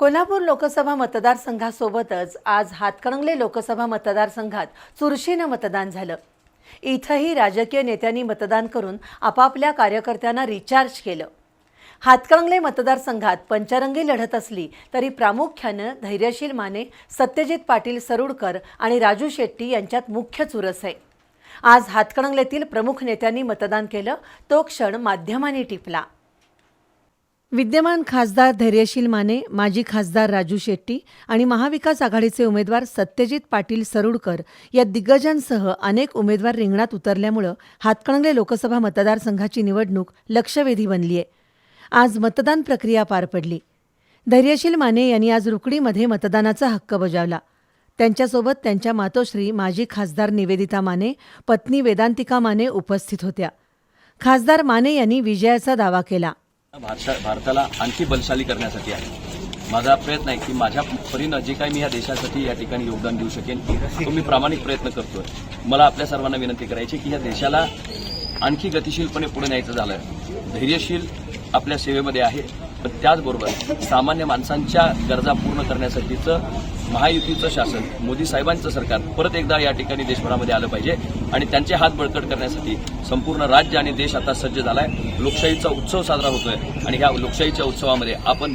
कोल्हापूर लोकसभा मतदारसंघासोबतच आज हातकणंगले लोकसभा मतदारसंघात चुरशीनं मतदान झालं. इथंही राजकीय नेत्यांनी मतदान करून आपापल्या कार्यकर्त्यांना रिचार्ज केलं. हातकणंगले मतदारसंघात पंचरंगी लढत असली तरी प्रामुख्यानं धैर्यशील माने सत्यजित पाटील सरुडकर आणि राजू शेट्टी यांच्यात मुख्य चुरस आहे. आज हातकणंगलेतील प्रमुख नेत्यांनी मतदान केलं तो क्षण माध्यमांनी टिपला. विद्यमान खासदार धैर्यशील माने माजी खासदार राजू शेट्टी आणि महाविकास आघाडीचे उमेदवार सत्यजित पाटील सरुडकर या दिग्गजांसह अनेक उमेदवार रिंगणात उतरल्यामुळं हातकणंगले लोकसभा मतदारसंघाची निवडणूक लक्षवेधी बनली आहे आज मतदान प्रक्रिया पार पडली. धैर्यशील माने यांनी आज रुकडीमध्ये मतदानाचा हक्क बजावला. त्यांच्यासोबत त्यांच्या मातोश्री माजी खासदार निवेदिता माने पत्नी वेदांतिका माने उपस्थित होत्या. खासदार माने यांनी विजयाचा दावा केला. भारता भारताला आणखी बलशाली करण्यासाठी आहे. माझा प्रयत्न आहे की माझ्या परीनं जे काही मी या देशासाठी या ठिकाणी योगदान देऊ शकेन तो मी प्रामाणिक प्रयत्न करतोय. मला आपल्या सर्वांना विनंती करायची की या देशाला आणखी गतिशीलपणे पुढे न्यायचं झालं धैर्यशील आपल्या सेवेमध्ये आहे. पण त्याचबरोबर सामान्य माणसांच्या गरजा पूर्ण करण्यासाठीचं महायुतीचं शासन मोदी साहेबांचं सरकार परत एकदा या ठिकाणी देशभरामध्ये आलं पाहिजे आणि त्यांचे हात बळकट करण्यासाठी संपूर्ण राज्य आणि देश आता सज्ज झालाय. लोकशाहीचा उत्सव साजरा होतोय आणि ह्या लोकशाहीच्या उत्सवामध्ये आपण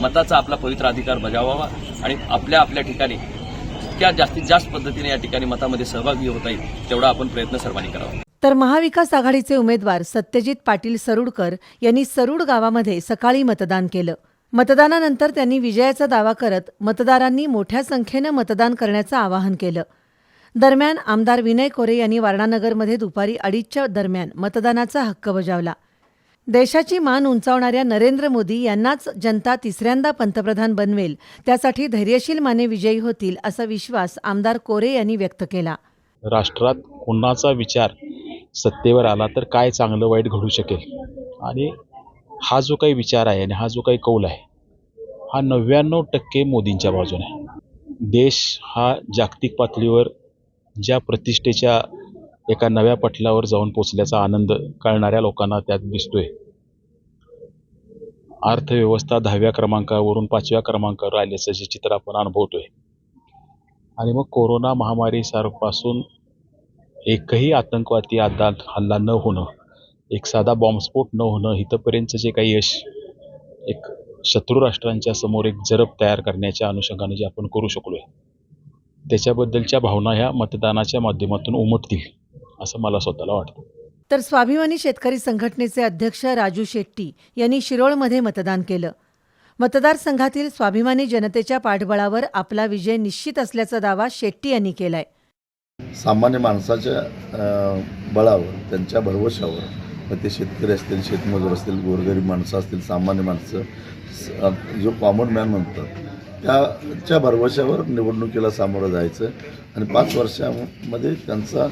मताचा आपला पवित्र अधिकार बजावावा आणि आपल्या आपल्या ठिकाणी जितक्या जास्तीत जास्त पद्धतीने या ठिकाणी मतामध्ये सहभागी होता येईल तेवढा आपण प्रयत्न सर्वांनी करावा. तर महाविकास आघाडीचे उमेदवार सत्यजित पाटील सरुडकर यांनी सरुड गावामध्ये सकाळी मतदान केलं. मतदानानंतर त्यांनी विजयाचा दावा करत मतदारांनी मोठ्या संख्येनं मतदान करण्याचं आवाहन केलं. दरम्यान आमदार विनय कोरे यांनी वारणानगरमध्ये दुपारी अडीचच्या दरम्यान मतदानाचा हक्क बजावला. देशाची मान उंचावणाऱ्या नरेंद्र मोदी यांनाच जनता तिसऱ्यांदा पंतप्रधान बनवेल त्यासाठी धैर्यशील माने विजयी होतील असा विश्वास आमदार कोरे यांनी व्यक्त केला. राष्ट्रात कुणाचा विचार सत्तेवर आला तर काय चांगलं वाईट घडू शकेल? आणि हा जो काही विचार आहे आणि हा जो काही कौल आहे हा नव्याण्णव टक्के मोदींच्या बाजूने आहे. देश हा जागतिक पातळीवर ज्या प्रतिष्ठेच्या एका नव्या पटलावर जाऊन पोचल्याचा आनंद कळणाऱ्या लोकांना त्यात दिसतोय. अर्थव्यवस्था दहाव्या क्रमांकावरून पाचव्या क्रमांकावर आल्याचं जे चित्र आपण अनुभवतोय. आणि मग कोरोना महामारी सारपासून एकही आतंकवादी आता हल्ला न होणं एक साधा बॉम्बस्फोट न होणं इथंपर्यंतचं जे काही यश एक शत्रू राष्ट्रांच्या समोर एक जरब तयार करण्याच्या अनुषंगाने जे आपण करू शकलोय त्याच्याबद्दलच्या भावना ह्या मतदानाच्या माध्यमातून उमटतील असं मला स्वतःला वाटतं. तर स्वाभिमानी शेतकरी संघटनेचे अध्यक्ष राजू शेट्टी यांनी शिरोळमध्ये मतदान केलं. मतदारसंघातील स्वाभिमानी जनतेच्या पाठबळावर आपला विजय निश्चित असल्याचा दावा शेट्टी यांनी केलाय. सामान्य माणसाच्या बळावर त्यांच्या भरवशावर मग ते शेतकरी असतील शेतमजूर असतील गोरगरीब माणसं असतील सामान्य माणसं स- जो कॉमन मॅन म्हणतात त्याच्या भरवशावर निवडणुकीला सामोरं जायचं. आणि पाच वर्षामध्ये त्यांचा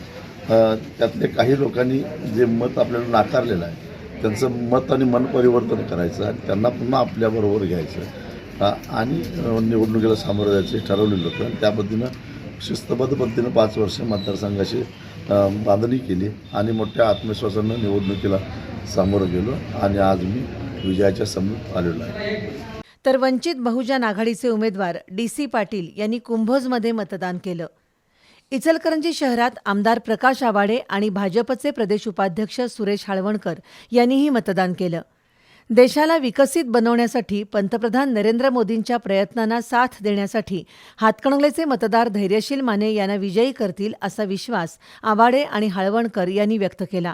त्यातले काही लोकांनी जे मत आपल्याला नाकारलेलं आहे त्यांचं मत आणि मन परिवर्तन करायचं आणि त्यांना पुन्हा आपल्याबरोबर घ्यायचं. आणि निवडणुकीला सामोरं जायचं हे ठरवलेलं होतं. आणि त्या पद्धतीनं शिस्तबद्ध पद्धतीनं पाच वर्ष मतदारसंघाची बांधणी केली आणि मोठ्या आत्मविश्वासानं निवडणुकीला सामोरं गेलो आणि आज मी विजयाच्या समीप आलेलो आहे. तर वंचित बहुजन आघाडीचे उमेदवार डी सी पाटील यांनी कुंभोजमध्ये मतदान केलं. इचलकरंजी शहरात आमदार प्रकाश आवाडे आणि भाजपचे प्रदेश उपाध्यक्ष सुरेश हाळवणकर यांनीही मतदान केलं. देशाला विकसित बनवण्यासाठी पंतप्रधान नरेंद्र मोदींच्या प्रयत्नांना साथ देण्यासाठी हातकणंगलेचे मतदार धैर्यशील माने यांना विजयी करतील असा विश्वास आवाडे आणि हळवणकर यांनी व्यक्त केला.